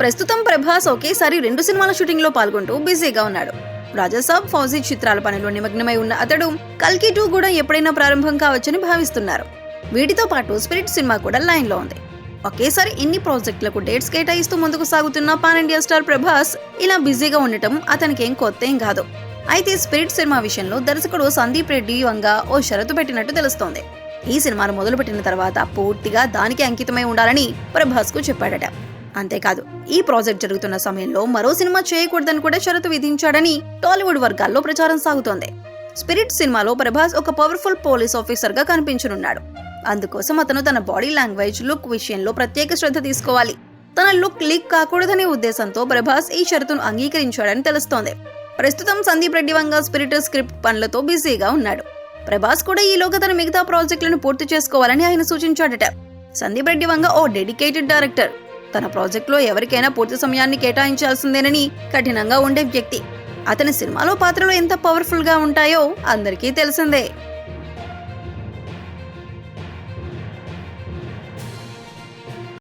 ప్రస్తుతం ప్రభాస్ ఒకేసారి రెండు సినిమాల షూటింగ్లో పాల్గొంటూ బిజీగా ఉన్నాడు. రాజాసాబ్ ఫౌజీ చిత్రాల పనిలో నిమగ్నమై ఉన్న అతడు కల్కి టూ కూడా ఎప్పుడైనా ప్రారంభం కావచ్చని భావిస్తున్నారు. వీటితో పాటు స్పిరిట్ సినిమా కూడా లైన్లో ఉంది. ఒకేసారి ఇన్ని ప్రాజెక్టులకు డేట్స్ కేటాయిస్తూ ముందుకు సాగుతున్న పాన్ ఇండియా స్టార్ ప్రభాస్ ఇలా బిజీగా ఉండటం అతనికి ఏం కొత్త ఏం కాదు. అయితే స్పిరిట్ సినిమా విషయంలో దర్శకుడు సందీప్ రెడ్డి వంగా ఓ షరతు పెట్టినట్టు తెలుస్తోంది. ఈ సినిమాను మొదలుపెట్టిన తర్వాత పూర్తిగా దానికి అంకితమై ఉండాలని ప్రభాస్కు చెప్పాడట. అంతేకాదు ఈ ప్రాజెక్ట్ జరుగుతున్న సమయంలో మరో సినిమా చేయకూడదని కూడా షరతు విధించాడని టాలీవుడ్ వర్గాల్లో ప్రచారం సాగుతోంది. స్పిరిట్ సినిమాలో ప్రభాస్ ఒక పవర్ఫుల్ పోలీస్ ఆఫీసర్గా కనిపించనున్నాడు. అందుకోసం అతను తన బాడీ లాంగ్వేజ్ లుక్ విషయంలో ప్రత్యేక శ్రద్ధ తీసుకోవాలి. తన లుక్ లీక్ కాకూడదనే ఉద్దేశంతో ప్రభాస్ ఈ షరతును అంగీకరించాడని తెలుస్తోంది. ప్రస్తుతం సందీప్ రెడ్డి వంగ స్పిరిట్ స్క్రిప్ట్ పనులతో బిజీగా ఉన్నాడు. ప్రభాస్ కూడా ఈలోగా తన మిగతా ప్రాజెక్టులను పూర్తి చేసుకోవాలని ఆయన సూచించాడట. సందీప్ రెడ్డి వంగ ఓ డెడికేటెడ్ డైరెక్టర్. తన ప్రాజెక్టులో ఎవరికైనా పూర్తి సమయాన్ని కేటాయించాల్సిందేనని కఠినంగా ఉండే వ్యక్తి. అతని సినిమాలో పాత్రలు ఎంత పవర్ఫుల్గా ఉంటాయో అందరికీ తెలిసిందే.